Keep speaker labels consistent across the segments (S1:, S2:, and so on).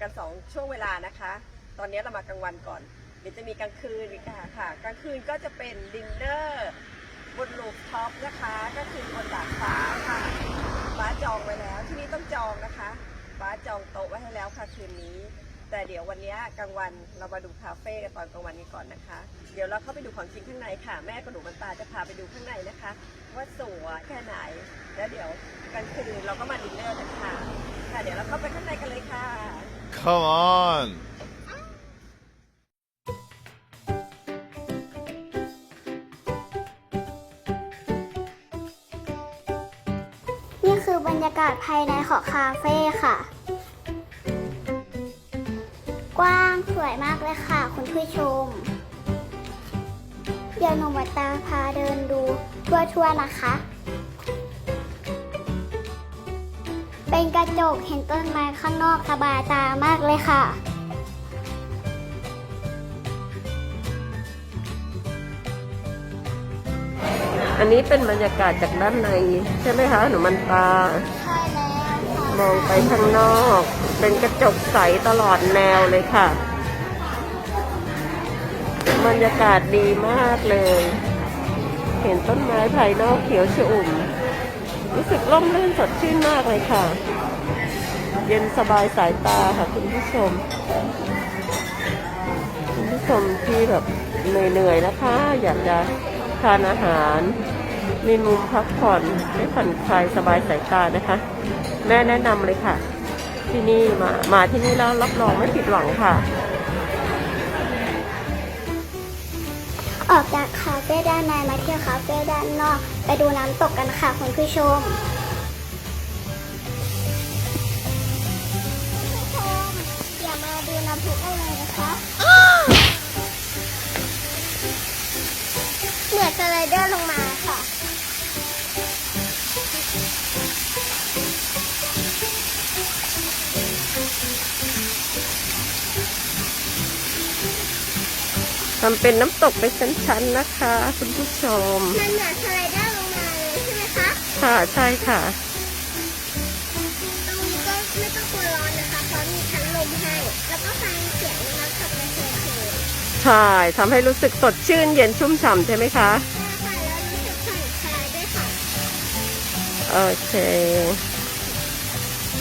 S1: กัน 2 ช่วงเวลานะคะ ตอนนี้เรามากลางวันก่อน เดี๋ยวจะมีกลางคืนอีกค่ะค่ะ กลางคืนก็จะเป็นดินเนอร์บนลูฟท็อปนะคะ ก็คือบนดาดฟ้าค่ะฟ้าจองไว้แล้ว ที่นี่ต้องจองนะคะฟ้าจองโต๊ะไว้ให้แล้วค่ะคืนนี้ แต่เดี๋ยววันนี้กลางวันเรามาดูคาเฟ่กันตอนกลางวันนี้ก่อนนะคะ เดี๋ยวเราเข้าไปดูของจริงข้างในค่ะ แม่กับหนูมันตาจะพาไปดูข้างในนะคะ ว่าสวยแค่ไหน แล้วเดี๋ยวกลางคืนเราก็มาดินเนอร์กันค่ะค่ะเดี๋ยวเราเข้าไปข้างในกันเลยค่ะ
S2: Come on.
S3: นี่คือบรรยากาศภายในของคาเฟ่ค่ะ กว้างสวยมากเลยค่ะ คุณผู้ชม เดี๋ยวหนูมาตาพาเดินดูทั่วๆนะคะ เป็นกระจกเห็นต้นไม้ข้างนอกสบายตามากเลยค่ะ
S1: อันนี้เป็นบรรยากาศจากด้านใน ใช่ไหมคะ หนูมันตา
S3: ใช่แล้ว
S1: มองไปข้างนอก เป็นกระจกใสตลอดแนวเลยค่ะ บรรยากาศดีมากเลย เห็นต้นไม้ภายนอกเขียวชอุ่ม รู้สึกร่มรื่นสดชื่นมากเลยค่ะ เย็นสบายสายตาค่ะคุณผู้ชม คุณผู้ชมที่แบบเหนื่อยๆนะคะ อยากจะทานอาหารมีมุมพักผ่อนให้ผ่อนคลายสบายสายตานะคะ แม่แนะนำเลยค่ะ ที่นี่มามาที่นี่แล้วรับรองไม่ผิดหวังค่ะ
S3: ออกจากคาเฟ่ด้านในมาเที่ยวคาเฟ่ด้านนอก ไปดูน้ำตกกันค่ะคุณผู้ชมคุณผู้ชมอย่ามาดูน้ำพุกันเลยนะคะเหมือนสไลเดอร์ลงมา
S1: ทำเป็นน้ำตกเป็นชั้นๆนะคะ คุณผู้ชม
S3: มันเหมือนสไลเดอร์ลงมาเลยใช่ไหมคะ
S1: ค่ะใช่ค่ะ
S3: ตรงนี้ก็ไม่ต้องกลัวร้อนนะคะ เพราะมีพัดลมให้ แล้วก็ฟังเสียงน้ำตกในเพลงเพลง
S1: ใช่ทำให้รู้สึกสดชื่นเย็นชุ่มฉ่ำใช่ไหมคะ
S3: ใช่ค่ะแล้วรู้สึกผ่อนคลายด้วยค่ะ
S1: โอเค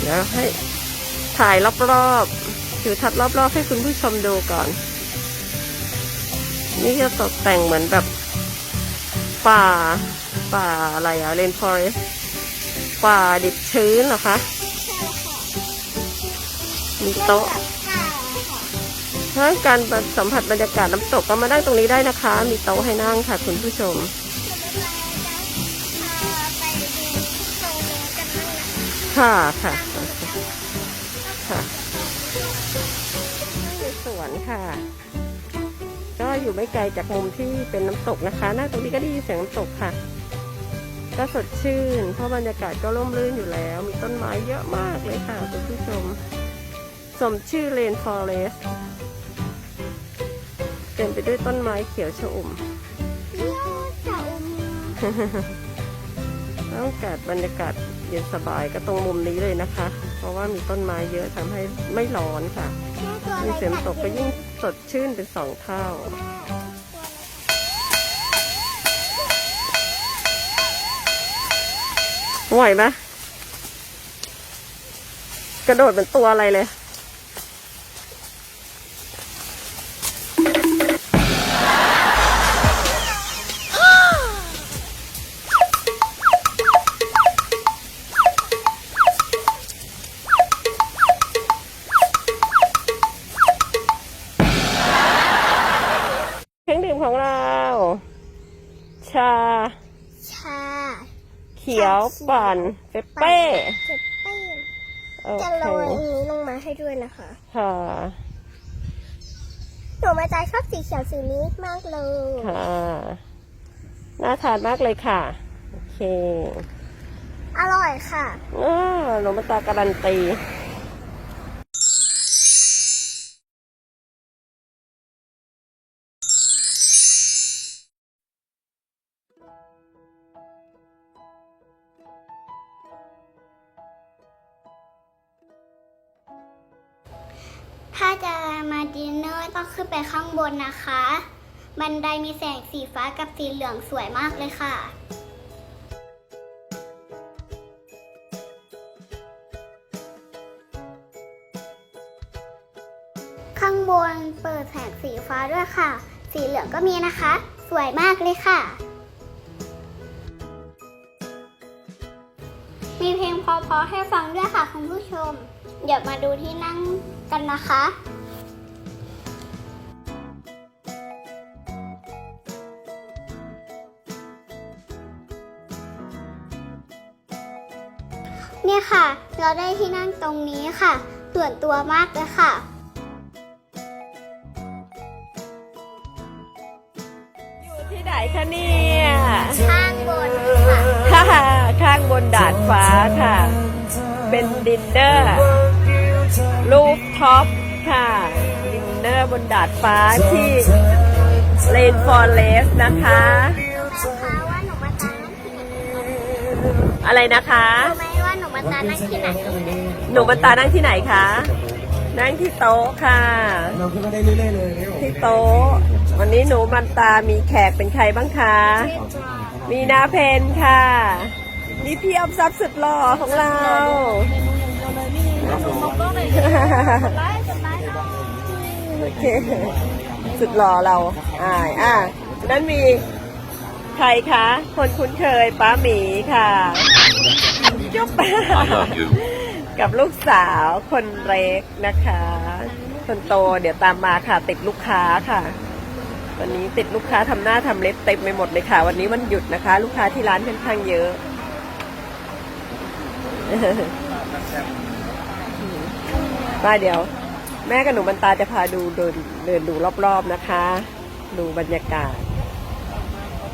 S1: เดี๋ยวให้ถ่ายรอบๆทิวทัศน์รอบๆ ให้คุณผู้ชมดูก่อน นี่จะตกแต่งเหมือนแบบป่า ป่าอะไรอะเรนฟอเรสป่าดิบชื้นเหรอคะ มีโต๊ะถ้าการสัมผัสบรรยากาศน้ำตกก็มานั่งตรงนี้ได้นะคะ มีโต๊ะให้นั่งค่ะคุณผู้ชมค่ะค่ะค่ะสวนค่ะ ก็อยู่ไม่ไกลจากมุมที่เป็นน้ำตกนะคะนั่งตรงนี้ก็ได้ยินเสียงน้ำตกค่ะ ก็สดชื่น เพราะบรรยากาศก็ร่มรื่นอยู่แล้ว มีต้นไม้เยอะมากเลยค่ะคุณผู้ชม สมชื่อเลนฟอเรสเต็มไปด้วยต้นไม้เขียวชอุ่มต้องการบรรยากาศเย็นสบายก็ตรงมุมนี้เลยนะคะ เพราะว่ามีต้นไม้เยอะทำให้ไม่ร้อนค่ะมีเสียงตกก็ยิ่ง สดชื่นเป็นสองเท่า ไหวไหมกระโดดเป็นตัวอะไรเลย ขียวปั่นเปปเป้
S3: เจ็บเป้ง
S1: โอ
S3: จะ
S1: เค
S3: โรยอันนี้ลงมาให้ด้วยนะคะ
S1: ค่ะ
S3: หนูมาใจชอบสีเขียวสีนี้มากเลย
S1: ค่ะน่าทานมากเลยค่ะ โอเค
S3: อร่อยค่ะ
S1: อ้าหนูมาตาการันตี
S3: จะมาดินเนอร์ก็ขึ้นไปข้างบนนะคะ บันไดมีแสงสีฟ้ากับสีเหลืองสวยมากเลยค่ะ ข้างบนเปิดแสงสีฟ้าด้วยค่ะ สีเหลืองก็มีนะคะ สวยมากเลยค่ะ มีเพลงเพอๆให้ฟังด้วยค่ะคุณผู้ชม เดี๋ยวมาดูที่นั่งกันนะคะ เนี่ยค่ะ เราได้ที่นั่งตรงนี้ค่ะส่วนตัวมากเลยค่ะ
S1: อยู่ที่ไหนคะเนี่ย
S3: ข้างบนค่ะ
S1: ค่ะ ข้างบนดาดฟ้าค่ะ เป็นดินเนอร์ รูฟท็อปค่ะดินเนอร์บนดาดฟ้าที่เลนฟอร์เรสนะคะ
S3: รู้ไหมคะว่าหนูมาตานั่งที่ไหน
S1: อะไรนะคะ
S3: รู้ไหมว่าหนูมาตานั่งที่ไหน
S1: หนูมันตานั่งที่ไหนคะ นั่งที่โต๊ะค่ะ
S4: เราขึ้นมาได้เรื่อยๆเลย
S1: ที่โต๊ะ วันนี้หนูมันตามีแขกเป็นใครบ้างคะ มีนาเพนค่ะมีพี่ออมทรัพย์สุดหล่อของเรา โอเคสุดหล่อเราอ่าอ่านั้นมีใครคะ คนคุ้นเคยป้าหมีค่ะจุ๊บกับลูกสาวคนเล็กนะคะ คนโตเดี๋ยวตามมาค่ะ ติดลูกค้าค่ะ วันนี้ติดลูกค้าทำหน้าทำเล็บเต็มไปหมดเลยค่ะ วันนี้วันหยุดนะคะ ลูกค้าที่ร้านค่อนข้างเยอะ มาเดี๋ยวแม่กับหนูมันตาจะพาดูเดินเดินดูรอบๆนะคะ ดูบรรยากาศ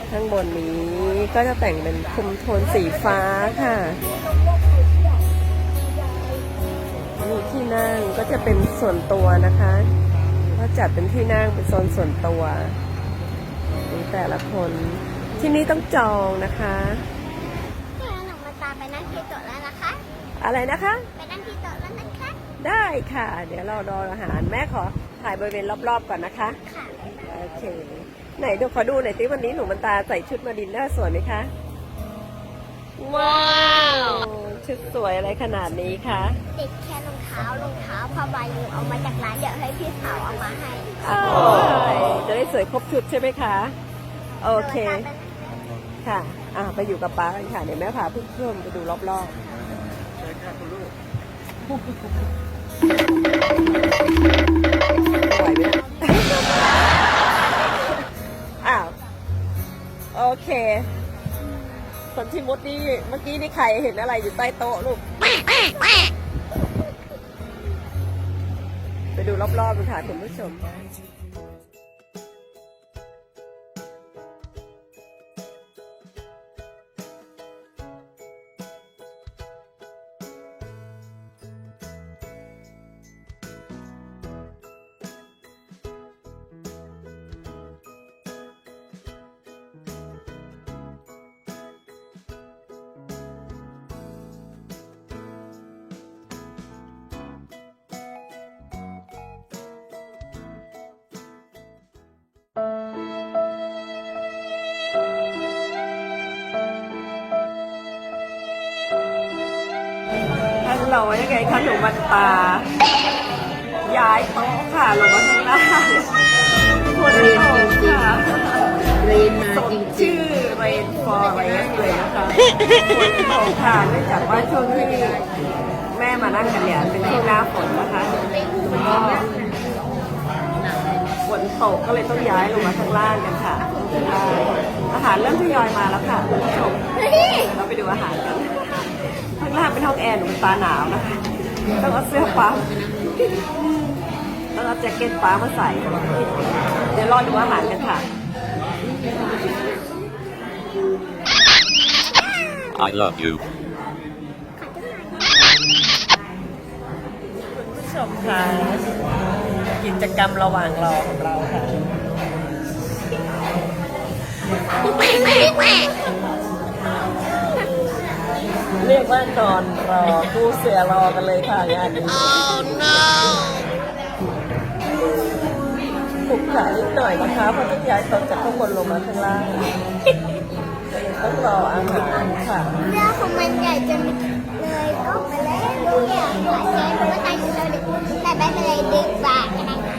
S1: ข้างบนนี้ก็จะแต่งเป็นคุมโทนสีฟ้าค่ะนี่ที่นั่งก็จะเป็นส่วนตัวนะคะก็จัดเป็นที่นั่งเป็นโซนส่วนตัวของแต่ละคนที่นี่ต้องจองนะคะ
S3: หนูมาตาไปนั่งที่โต๊ะแล้วนะคะ
S1: อะไรนะคะ
S3: ไปนั่งที่โต๊ะแล้วนะคะ
S1: ได้ค่ะ เดี๋ยวเรารออาหารแม่ขอถ่ายบริเวณรอบๆก่อนนะคะ
S3: ค่ะ
S1: โอเค ไหนดูขอดูหน่อยสิวันนี้หนูมันตาใส่ชุดมาดินเนอร์สวยไหมคะ ว้าว ชุดสวยอะไรขนาดนี้คะ
S3: ติดแค่รองเท้ารองเท้าผ้าใบหนูเอามาจากร้านเดี๋ยวให้พี่สาวเอามาให้
S1: อ้าวจะได้สวยครบชุดใช่ไหมคะ โอเค ค่ะ อ่าไปอยู่กับป้ากันค่ะ เดี๋ยวแม่พาเพื่อนๆไปดูรอบๆ ไหวไหมเนี่ยอ้าว โอเค คนที่มุดนี่เมื่อกี้นี่ใครเห็นอะไรอยู่ใต้โต๊ะลูก ไปดูรอบๆกันค่ะคุณผู้ชม ฮัลโหลยังไงคะหนูมันตา ย้ายโต๊ะค่ะลงมาข้างล่างคนโตค่ะ
S5: เรนมาจริง
S1: ชื่อเรนฟอร์เรสเลยนะคะคนโตค่ะเนื่องจากว่าช่วงที่แม่มานั่งกันเนี่ยเป็นช่วงหน้าฝนนะคะก็ฝนตกก็เลยต้องย้ายลงมาข้างล่างกันค่ะ อาหารเริ่มทยอยมาแล้วค่ะคุณผู้ชมเราไปดูอาหารกัน ล่างเป็นห้องแอร์หนูเป็นฟ้าหนาวนะคะ ต้องเอาเสื้อฟ้าต้องเอาแจ็คเก็ตฟ้ามาใส่ เดี๋ยวรอดูอาหารกันค่ะ
S2: I love you.
S1: ผู้ชมค่ะกิจกรรมระหว่างรอของเราค่ะ เรียกว่านอนรอกู้เสือรอกันเลยค่ะงานนี้ลุกขระนิดหน่อยนะคะเพราะต้องย้ายโต๊ะจากข้างบนลงมาข้างล่างต้องรออาหารค่ะ
S3: เรือของมันใหญ่จนเลยก็ไปแล้วดูอย่างหลายแสนเพราะว่าการเราดึกแต่ไปเลยดึกบากกันนะคะ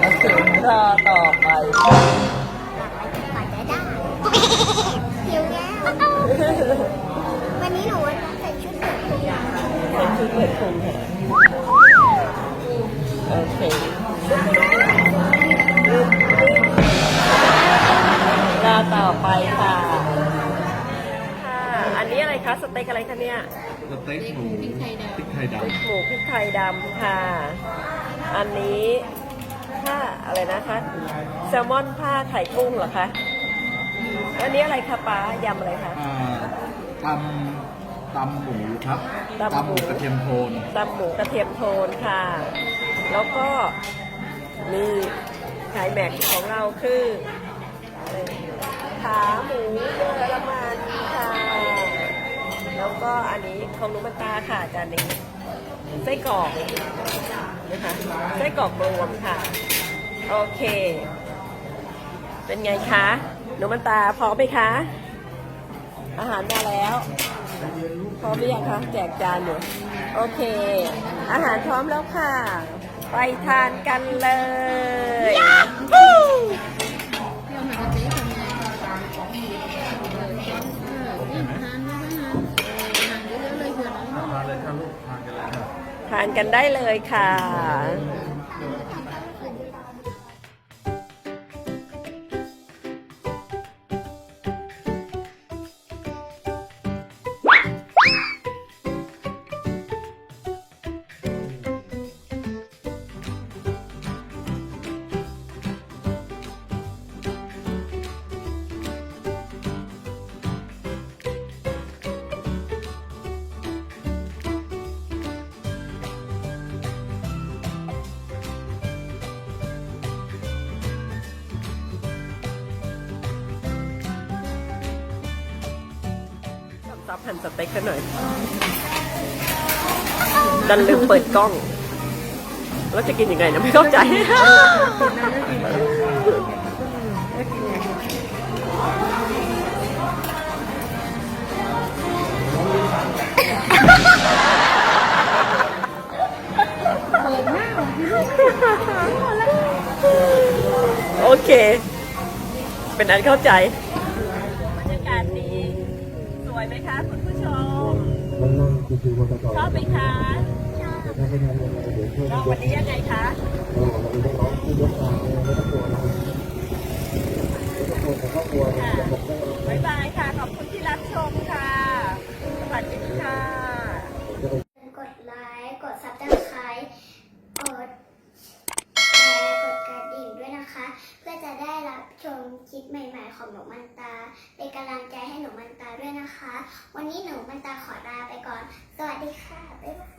S1: โอเครอต่อไป
S3: วันนี้หนูว่าจะใส่ชุดแบบนี้
S1: เป็นชุดเปิดพุงค่ะโอเครอต่อไปค่ะ ค่ะ อันนี้อะไรคะสเต็กอะไรคะเนี่ย
S2: สเต็กหมูพริกไทยดำพริกไทยด
S1: พริกหมูพริกไทยดำค่ะ อันนี้ผ้าอะไรนะคะแซลมอนผ้าไข่กุ้งเหรอคะ อันนี้อะไรคะป้ายำอะไรคะำ
S2: อ่า ตำตำหมูครับ
S1: ตำหมู
S2: กระเทียมโทน
S1: ตำหมูกระเทียมโทนค่ะ แล้วก็นี่ไข่แม็กซ์ของเราคืออะไรขาหมูเยอรมันค่ะ แล้วก็อันนี้ของนุมันตาค่ะจานนี้ไส้กรอกนะคะไส้กรอกรวมค่ะ โอเค เป็นไงคะหนูมันตาพร้อมไหมคะอา หารมาแล้ว พร้อมหรือยังคะแจกจานอยู่โอเค อาหารพร้อมแล้วค่ะ ไปทานกันเลยทานกันได้เลยค่ะ หั่นสเต็กกันหน่อย ดันลืมเปิดกล้อง แล้วจะกินยังไงนะไม่เข้าใจ โอเค เป็นอันเข้าใจ อบไหมคะชอบวันนี้ยังไงคะค่ะบ๊ายบายค่ะ ขอบคุณที่รับชมค่ะ สวัสดีค่ะ
S3: กดไลค์ กดซับสไครต์กดแชร์ กดกระดิ่งด้วยนะคะ เพื่อจะได้รับชมคลิปใหม่ๆของหนูมันตา เป็นกำลังใจให้หนูมันตาด้วยนะคะ วันนี้หนูมันตาขอลาไปก่อน สวัสดีค่ะ บ๊ายบาย